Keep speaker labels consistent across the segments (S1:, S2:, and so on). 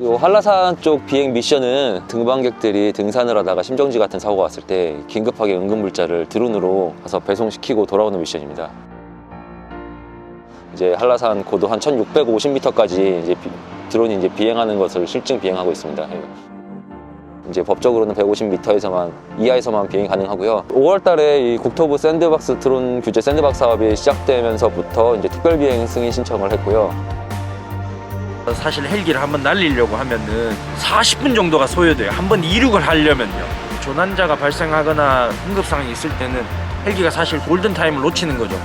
S1: 이 한라산 쪽 비행 미션은 등반객들이 등산을 하다가 심정지 같은 사고가 왔을 때 긴급하게 응급물자를 드론으로 가서 배송시키고 돌아오는 미션입니다. 이제 한라산 고도 한 1650m까지 이제 비- 드론이 이제 비행하는 것을 실증 비행하고 있습니다. 이제 법적으로는 150m에서만 이하에서만 비행이 가능하고요. 5월 달에 이 국토부 샌드박스 드론 규제 샌드박스 사업이 시작되면서부터 이제 특별 비행 승인 신청을 했고요.
S2: 사실 헬기를 한번 날리려고 하면은 40분 정도가 소요돼요. 한번 이륙을 하려면요. 조난자가 발생하거나 응급 상황이 있을 때는 헬기가 사실 골든 타임을 놓치는 거죠.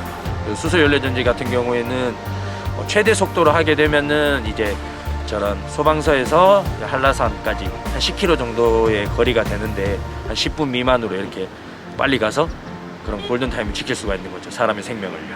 S2: 그 수소 연료 전지 같은 경우에는 어, 최대 속도로 하게 되면은 이제 저런 소방서에서 한라산까지 한 10km 정도의 거리가 되는데 한 10분 미만으로 이렇게 빨리 가서 그런 골든 타임을 지킬 수가 있는 거죠. 사람의 생명을요.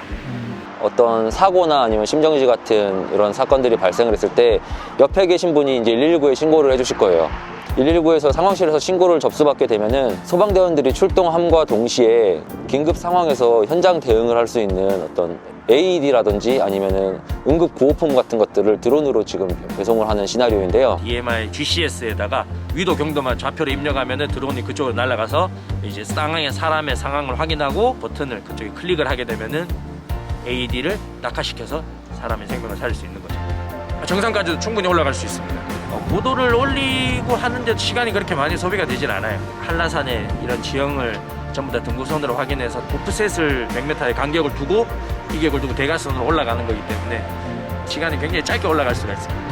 S1: 어떤 사고나 아니면 심정지 같은 이런 사건들이 발생을 했을 때 옆에 계신 분이 이제 119에 신고를 해주실 거예요. 119에서 상황실에서 신고를 접수받게 되면은 소방대원들이 출동함과 동시에 긴급 상황에서 현장 대응을 할 수 있는 어떤 AED라든지 아니면은 응급 구호품 같은 것들을 드론으로 지금 배송을 하는 시나리오인데요.
S2: EMI GCS에다가 위도 경도만 좌표를 입력하면은 드론이 그쪽으로 날아가서 이제 상황의 사람의 상황을 확인하고 버튼을 그쪽에 클릭을 하게 되면은 AED를 낙하시켜서 사람의 생명을 살릴 수 있는 거죠. 정상까지도 충분히 올라갈 수 있습니다. 어, 고도를 올리고 하는데 시간이 그렇게 많이 소비가 되진 않아요. 한라산의 이런 지형을 전부 다 등고선으로 확인해서 오프셋을 몇 미터의 간격을 두고 이격을 두고 대각선으로 올라가는 거기 때문에 시간이 굉장히 짧게 올라갈 수가 있습니다.